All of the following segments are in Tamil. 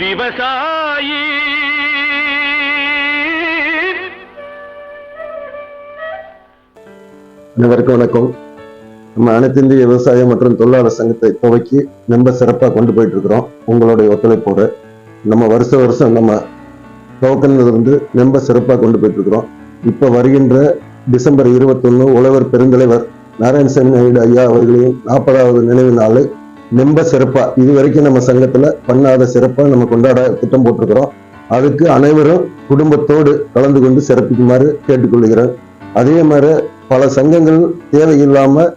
விவசாயி. அனைவருக்கும் வணக்கம். நம்ம அனைத்து இந்திய விவசாய மற்றும் தொழிலாளர் சங்கத்தை துவக்கி ரொம்ப சிறப்பாக கொண்டு போயிட்டு இருக்கிறோம் உங்களுடைய ஒத்துழைப்போடு நம்ம வருஷ வருஷம் நம்ம துவக்கினதுல இருந்து ரொம்ப சிறப்பாக கொண்டு போயிட்டு இருக்கிறோம் இப்போ வருகின்ற டிசம்பர் இருபத்தொன்னு உழவர் பெருந்தலைவர் நாராயணசாமி நாயுடு ஐயா அவர்களின் நாற்பதாவது நினைவு நாள் ரொம்ப சிறப்பாக இது வரைக்கும் நம்ம சங்கத்தில் பண்ணாத சிறப்பாக நம்ம கொண்டாட திட்டம் போட்டிருக்கிறோம். அதுக்கு அனைவரும் குடும்பத்தோடு கலந்து கொண்டு சிறப்பிக்குமாறு கேட்டுக்கொள்கிறேன். அதே மாதிரி பல சங்கங்கள் தேவையில்லாம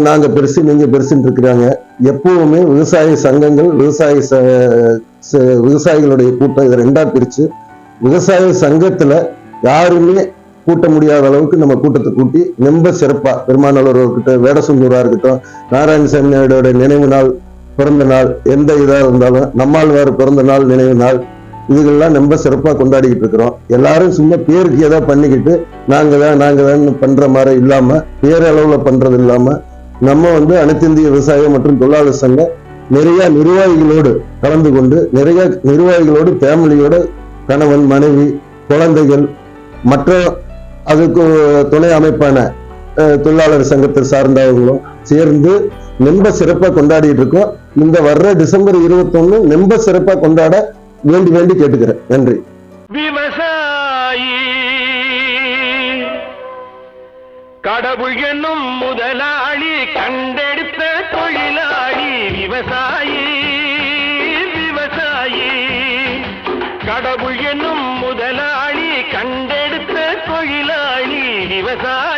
நாங்க பெருசு நீங்க பெருசுன்னு இருக்கிறாங்க. எப்பவுமே விவசாய சங்கங்கள் விவசாய ச- ச- விவசாயிகளுடைய கூட்டம் இதை ரெண்டா பிரிச்சு விவசாய சங்கத்துல யாருமே கூட்ட முடியாத அளவுக்கு நம்ம கூட்டத்தை கூட்டி ரொம்ப சிறப்பா பெருமானவர் இருக்கட்டும் வேடசுந்தூரா இருக்கட்டும் நாராயணசாமி நாயுடோட நினைவு நாள் பிறந்த நாள் எந்த இதா இருந்தாலும் நம்மாழ்வார் பிறந்த நாள் நினைவு நாள் இதுகள்லாம் ரொம்ப சிறப்பா கொண்டாடிக்கிட்டு இருக்கிறோம். எல்லாரும் சும்மா பேருக்கு ஏதோ பண்ணிக்கிட்டு நாங்க தான் நாங்க தான் பண்ற மாதிரி இல்லாம பேரளவுல பண்றது இல்லாம நம்ம வந்து அனைத்திந்திய விவசாயம் விவசாய மற்றும் தொழிலாளர் சங்கம் நிறைய நிர்வாகிகளோடு கலந்து கொண்டு நிறைய நிர்வாகிகளோடு ஃபேமிலியோட கணவன் மனைவி குழந்தைகள் மற்ற அதுக்கு துணை அமைப்பான தொழிலாளர் சங்கத்தை சார்ந்தவங்களும் சேர்ந்து நெம்ப சிறப்பாக கொண்டாடிட்டு இருக்கோம். இந்த வர்ற டிசம்பர் இருபத்தொன்னு நெம்ப சிறப்பாக கொண்டாட வேண்டி வேண்டி கேட்டுக்கிறேன். நன்றி. விவசாயி கடவுள் என்னும் முதலாளி கண்டெடுத்த தொழிலாளி விவசாயி விவசாயி. கடவுள் என்னும் முதலாளி கண்ட தொழிலாளி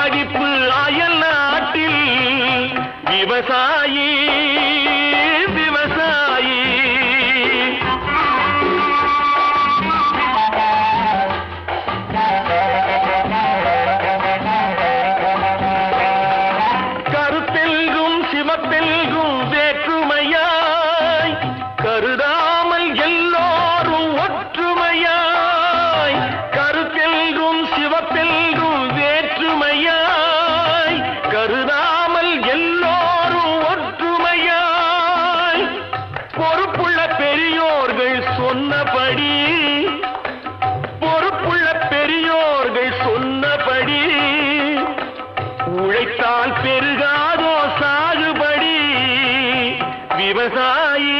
படிப்பு அயல் நாட்டில் விவசாயி விவசாயி